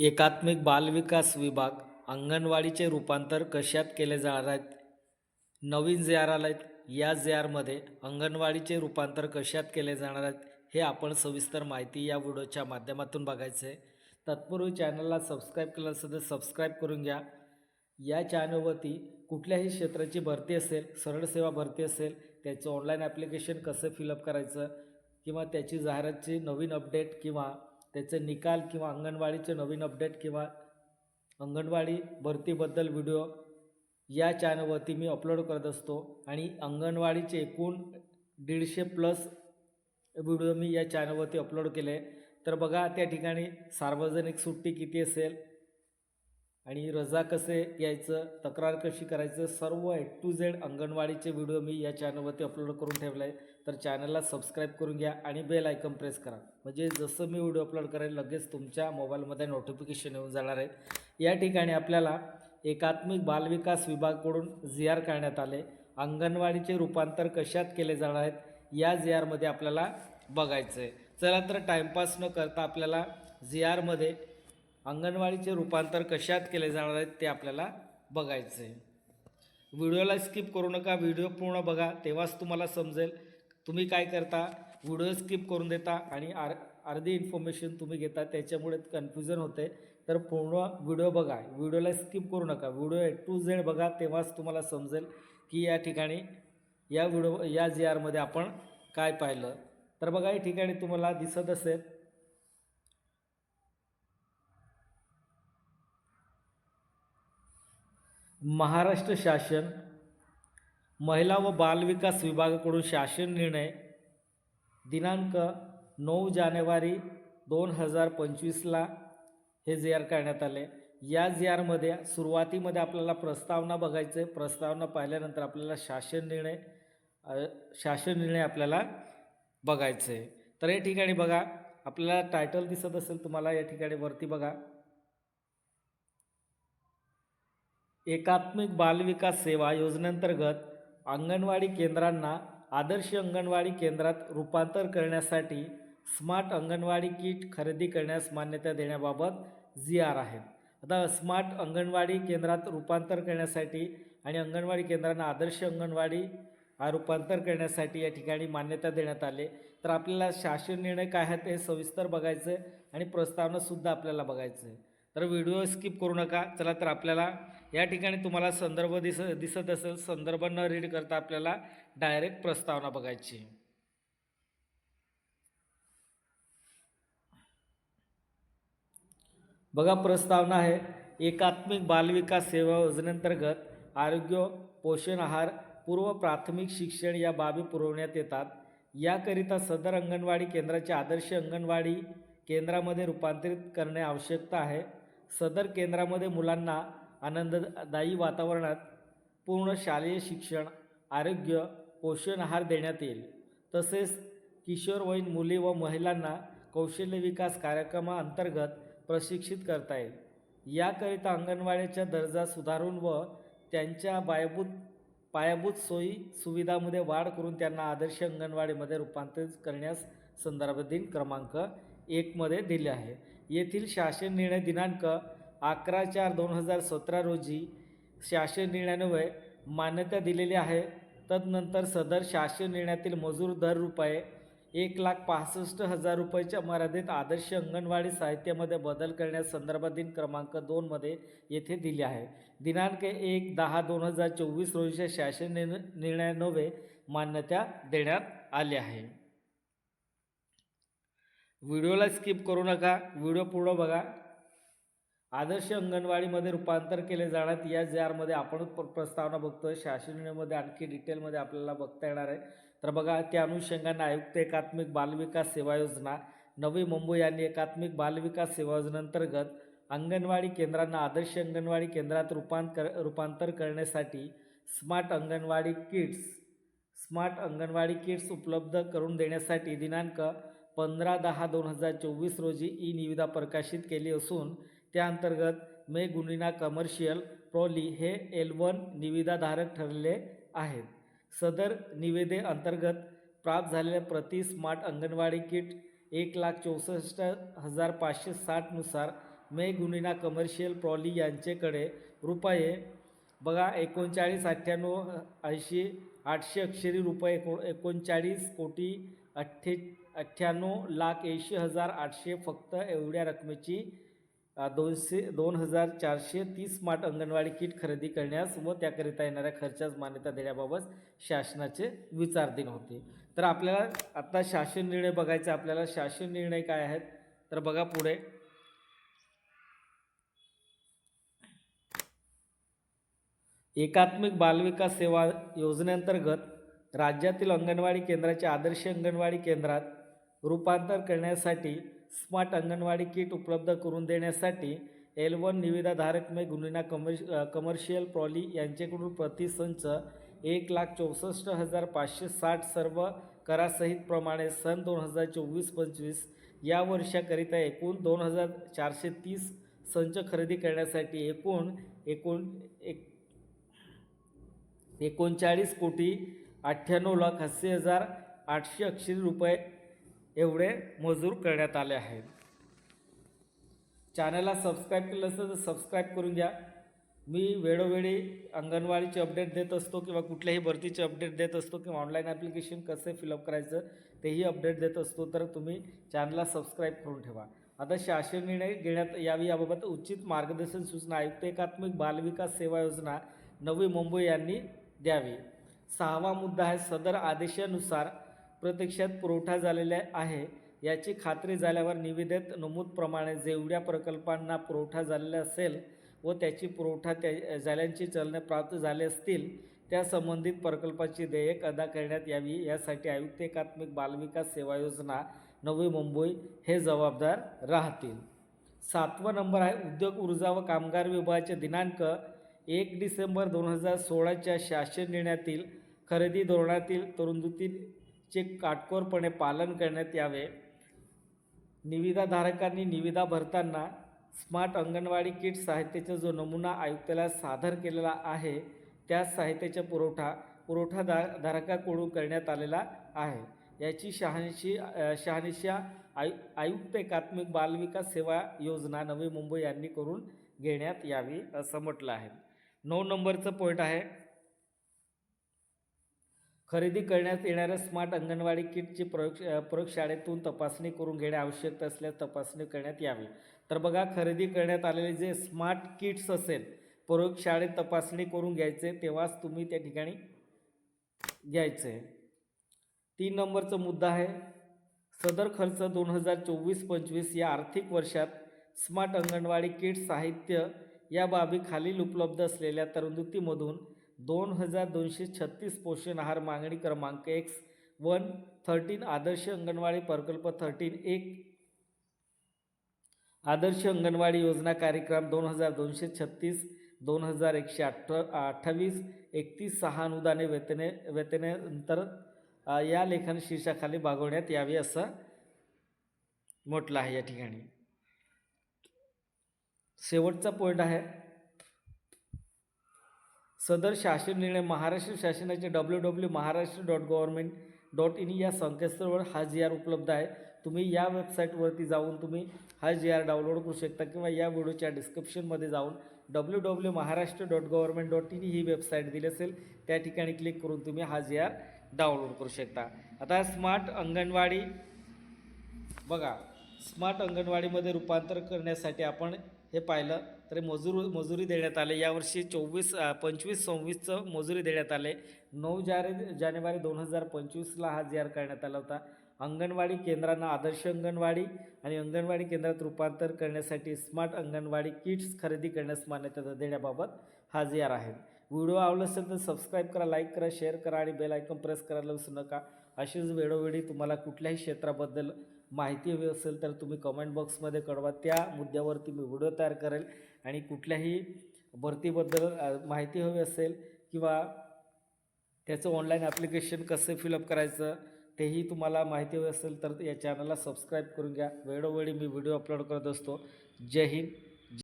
एकात्मिक बालविकास विभाग अंगणवाडीचे रूपांतर कशात केले जाणार आहेत? नवीन जे आर आला आहेत या जे आरमध्ये अंगणवाडीचे रूपांतर कशात केले जाणार आहेत हे आपण सविस्तर माहिती या व्हिडिओच्या माध्यमातून बघायचं आहे. तत्पूर्वी चॅनलला सबस्क्राईब केलं असेल तर सबस्क्राईब करून घ्या. या चॅनलवरती कुठल्याही क्षेत्राची भरती असेल सरळ सेवा भरती असेल त्याचं ऑनलाईन ॲप्लिकेशन कसं फिलअप करायचं किंवा त्याची जाहिरातची नवीन अपडेट किंवा त्याचे निकाल किंवा अंगणवाडीचे नवीन अपडेट किंवा अंगणवाडी भरतीबद्दल व्हिडिओ या चॅनलवरती मी अपलोड करत असतो. आणि अंगणवाडीचे एकूण दीडशे प्लस व्हिडिओ मी या चॅनलवरती अपलोड केले. तर बघा त्या ठिकाणी सार्वजनिक सुट्टी किती असेल? आणि रजा कसे यायचं तक्रार कशी करायचं सर्व ए टू झेड अंगणवाडीचे व्हिडिओ मी या चॅनलवरती अपलोड करून ठेवला आहे तर चॅनलला सबस्क्राईब करून घ्या आणि बेल आयकन प्रेस करा. म्हणजे जसं मी व्हिडिओ अपलोड करेल लगेच तुमच्या मोबाईलमध्ये नोटिफिकेशन येऊन जाणार आहे या ठिकाणी आपल्याला एकात्मिक बालविकास विभागाकडून जी आर करण्यात आले. अंगणवाडीचे रूपांतर कशात केले जाणार आहेत या जी आरमध्ये आपल्याला बघायचं आहे चला तर टाईमपास न करता आपल्याला जी आरमध्ये अंगणवाडीचे रूपांतर कशात केले जाणार आहेत ते आपल्याला बघायचं आहे व्हिडिओला स्किप करू नका व्हिडिओ पूर्ण बघा तेव्हाच तुम्हाला समजेल तुम्ही काय करता. व्हिडिओ स्किप करून देता आणि आर अर्धी इन्फॉर्मेशन तुम्ही घेता त्याच्यामुळे कन्फ्युजन होते. तर पूर्ण व्हिडिओ बघा. व्हिडिओला स्किप करू नका. व्हिडिओ ए टू झेड बघा तेव्हाच तुम्हाला समजेल की या ठिकाणी या व्हिडिओ या जी आरमध्ये आपण काय पाहिलं. तर बघा या ठिकाणी तुम्हाला दिसत असेल महाराष्ट्र शासन महिला व बालविकास विभागाकडून शासन निर्णय दिनांक नऊ जानेवारी दोन हजार पंचवीसला हे जे आर करण्यात आले. या जे आरमध्ये सुरुवातीमध्ये आपल्याला प्रस्तावना बघायचं आहे प्रस्तावना पाहिल्यानंतर आपल्याला शासन निर्णय शासन निर्णय आपल्याला बघायचं आहे तर या ठिकाणी बघा आपल्याला टायटल दिसत असेल तुम्हाला या ठिकाणी वरती बघा. एकात्मिक बालविकास सेवा योजनेअंतर्गत अंगणवाडी केंद्रांना आदर्श अंगणवाडी केंद्रात रूपांतर करण्यासाठी स्मार्ट अंगणवाडी किट खरेदी करण्यास मान्यता देण्याबाबत जी आर आहे. आता स्मार्ट अंगणवाडी केंद्रात रूपांतर करण्यासाठी आणि अंगणवाडी केंद्रांना आदर्श अंगणवाडी रूपांतर करण्यासाठी या ठिकाणी मान्यता देण्यात आले. तर आपल्याला शासन निर्णय काय आहेत हे सविस्तर बघायचं आहे आणि प्रस्तावनासुद्धा आपल्याला बघायचं आहे तर व्हिडिओ स्किप करू नका. चला तर आपल्याला या ठिकाणी तुम्हाला संदर्भ दिस दिसत असेल. संदर्भ न रीड करता आपल्याला डायरेक्ट प्रस्तावना बघायची. बघा प्रस्तावना आहे. एकात्मिक बालविकास सेवा योजनेअंतर्गत आरोग्य पोषण आहार पूर्व प्राथमिक शिक्षण या बाबी पुरवण्यात येतात. याकरिता सदर अंगणवाडी केंद्राचे आदर्श अंगणवाडी केंद्रामध्ये रूपांतरित करणे आवश्यकता आहे. सदर केंद्रामध्ये मुलांना आनंददायी वातावरणात पूर्ण शालेय शिक्षण आरोग्य पोषण आहार देण्यात येईल. तसेच किशोरवयीन मुली व महिलांना कौशल्य विकास कार्यक्रमाअंतर्गत प्रशिक्षित करता येईल. याकरिता अंगणवाडीचा दर्जा सुधारून व त्यांच्या पायाभूत पायाभूत सोयी सुविधामध्ये वाढ करून त्यांना आदर्श अंगणवाडीमध्ये रूपांतरित करण्यास संदर्भातील क्रमांक एकमध्ये दिले आहे. येथील शासन निर्णय दिनांक अकरा चार दोन हजार सतरा रोजी शासन निर्णयान्वये मान्यता दिलेली आहे. तदनंतर सदर शासन निर्णयातील मजूर दर रुपये एक लाख पासष्ट हजार रुपयाच्या मर्यादेत आदर्श अंगणवाडी साहित्यामध्ये बदल करण्यास दिन क्रमांक दोनमध्ये येथे दिले आहे. दिनांक एक दहा दोन हजार चोवीस रोजीच्या शासन निर्णय मान्यता देण्यात आली आहे. व्हिडिओला स्किप करू नका व्हिडिओ पूर्ण बघा. आदर्श अंगणवाडीमध्ये रूपांतर केले जाणार या जे आरमध्ये आपण प्र प्रस्तावना बघतोय. शासन आणखी डिटेलमध्ये आपल्याला बघता येणार आहे. तर बघा त्या अनुषंगाने आयुक्त एकात्मिक बालविकास सेवा योजना नवी मुंबई यांनी एकात्मिक बालविकास सेवा योजनेअंतर्गत अंगणवाडी केंद्रांना आदर्श अंगणवाडी केंद्रात रूपांतर रूपांतर करण्यासाठी smart anganwadi kits smart anganwadi kits उपलब्ध करून देण्यासाठी दिनांक पंधरा दहा दोन हजार चोवीस रोजी ई निविदा प्रकाशित केली असून त्याअंतर्गत मे गुनिना कमर्शियल प्रॉली हे एल वन निविदाधारक ठरले आहेत. सदर निविदे अंतर्गत प्राप्त झालेल्या प्रति स्मार्ट अंगणवाडी किट एक लाख चौसष्ट हजार पाचशे साठनुसार मे गुनिना कमर्शियल प्रॉली यांचेकडे रुपये बघा एकोणचाळीस अठ्ठ्याण्णव ऐंशी आठशे अक्षरी रुपये एको एकोणचाळीस कोटी अठ्ठे अठ्ठ्याण्णव लाख ऐंशी हजार आठशे फक्त एवढ्या रकमेची दोनशे दोन हजार चारशे तीस स्मार्ट अंगणवाडी किट खरेदी करण्यास व त्याकरिता येणाऱ्या खर्चास मान्यता देण्याबाबत शासनाचे विचारधीन होते. तर आपल्याला आता शासन निर्णय बघायचा आपल्याला शासन निर्णय काय आहेत? तर बघा पुढे. एकात्मिक बालविकास सेवा योजनेअंतर्गत राज्यातील अंगणवाडी केंद्राच्या आदर्श अंगणवाडी केंद्रात रूपांतर करण्यासाठी स्मार्ट अंगणवाडी किट उपलब्ध करून देण्यासाठी एल वन निविदाधारक मे गुन्हेना कमर्श कमर्शियल प्रॉली यांच्याकडून प्रतिसंच एक लाख चौसष्ट हजार पाचशे साठ सर्व करासहित प्रमाणे सन दोन हजार चोवीस पंचवीस या वर्षाकरिता एकूण दोन हजार चारशे तीस संच खरेदी करण्यासाठी एकूण एकूण एक एकोणचाळीस कोटी अठ्ठ्याण्णव लाख अस्सी हजार आठशे अक्षरी रुपये एवढे मजूर करण्यात आले आहेत. चॅनलला सबस्क्राईब केलं असतं तर सबस्क्राईब करून घ्या. मी वेळोवेळी अंगणवाडीचे अपडेट देत असतो किंवा कुठल्याही भरतीचे अपडेट देत असतो किंवा ऑनलाईन ॲप्लिकेशन कसे फिलअप करायचं तेही अपडेट देत असतो तर तुम्ही चॅनलला सबस्क्राईब करून ठेवा. आता शासन निर्णय घेण्यात यावी याबाबत उचित मार्गदर्शन सूचना आयुक्त एकात्मिक बालविकास सेवा योजना नवी मुंबई यांनी द्यावी. सहावा मुद्दा आहे सदर आदेशानुसार प्रत्यक्षात पुरवठा झालेला आहे. याची खात्री झाल्यावर निविदेत नमूदप्रमाणे जेवढ्या प्रकल्पांना पुरवठा झालेला असेल व त्याची पुरवठा त्या झाल्यांची चलने प्राप्त झाले असतील त्या संबंधित प्रकल्पाची देयक अदा करण्यात यावी. यासाठी आयुक्त एकात्मिक बालविकास सेवा योजना नवी मुंबई हे जबाबदार राहतील. सातवा नंबर आहे उद्योग ऊर्जा व कामगार विभागाचे दिनांक एक डिसेंबर दोन हजार सोळाच्या शासन निर्णयातील खरेदी धोरणातील चे काटकोरपणे पालन करण्यात यावे निविदाधारकांनी निविदा भरताना स्मार्ट अंगणवाडी किट साहित्याचा जो नमुना आयुक्ताला सादर केलेला आहे त्या साहित्याचा पुरवठा पुरवठादा धारकाकडून करण्यात आलेला आहे. याची शहाऐंशी शहानिशा आयु आयुक्त एकात्मिक बालविकास सेवा योजना नवी मुंबई यांनी करून घेण्यात यावी असं म्हटलं आहे. नऊ नंबरचं पॉईंट आहे. खरेदी करण्यात येणाऱ्या स्मार्ट अंगणवाडी किटची प्रयोग प्रयोगशाळेतून तपासणी करून घेणे आवश्यक असल्यास तपासणी करण्यात यावी. तर बघा खरेदी करण्यात आलेले जे स्मार्ट किट्स असेल प्रयोगशाळेत तपासणी करून घ्यायचे तेव्हाच तुम्ही त्या ठिकाणी घ्यायचे. तीन नंबरचा मुद्दा आहे सदर खर्च दोन हजार चोवीस पंचवीस या आर्थिक वर्षात स्मार्ट अंगणवाडी किट साहित्य या बाबी खालील उपलब्ध असलेल्या तरतुदीमधून दोन हजार दोनशे छत्तीस पोषण आहार मागणी क्रमांक एक्स वन थर्टीन आदर्श अंगणवाडी प्रकल्प थर्टीन एक. आदर्श अंगणवाडी योजना कार्यक्रम दोन हजार दोनशे छत्तीस दोन हजार एकशे अठ्ठ अठ्ठावीस एकतीस सहा अनुदाने वेतने वेतनेनंतर या लेखन शीर्षाखाली भागवण्यात यावी असं म्हटलं आहे या ठिकाणी. शेवटचा पॉईंट आहे. सदर शासन निर्णय महाराष्ट्र शासनाचे W W Maharashtra dot government dot in या संकेतस्थळावर हा जी आर उपलब्ध आहे. तुम्ही या वेबसाईटवरती जाऊन तुम्ही हा जी आर डाउनलोड करू शकता किंवा या व्हिडिओच्या डिस्क्रिप्शनमध्ये जाऊन W W Maharashtra dot government dot in he website दिली असेल त्या ठिकाणी क्लिक करून तुम्ही हा जी आर डाउनलोड करू शकता. आता स्मार्ट अंगणवाडी बघा स्मार्ट अंगणवाडीमध्ये रूपांतर करण्यासाठी आपण हे पाहिलं तर मजूर मजुरी देण्यात आले. यावर्षी चोवीस पंचवीस सव्वीसचं मजुरी देण्यात आले. नऊ जाने जानेवारी दोन हजार पंचवीसला हा जी करण्यात आला होता. अंगणवाडी केंद्रांना आदर्श अंगणवाडी आणि अंगणवाडी केंद्रात रूपांतर करण्यासाठी स्मार्ट अंगणवाडी किट्स खरेदी करण्यास मान्यता देण्याबाबत हा जी आहे. व्हिडिओ आवडला असेल तर सबस्क्राईब करा लाईक करा शेअर करा आणि बेल आयकॉन प्रेस करायला विसरू नका. अशीच वेळोवेळी तुम्हाला कुठल्याही क्षेत्राबद्दल माहिती हवी असेल तर तुम्ही कमेंट बॉक्समध्ये कळवा. त्या मुद्द्यावरती मी व्हिडिओ तयार करेल. आणि कुठल्याही भरतीबद्दल माहिती हवी असेल किंवा त्याचं ऑनलाईन ॲप्लिकेशन कसं फिलअप करायचं तेही तुम्हाला माहिती हवी असेल तर या चॅनलला सबस्क्राईब करून घ्या. वेळोवेळी मी व्हिडिओ अपलोड करत असतो. जय हिंद.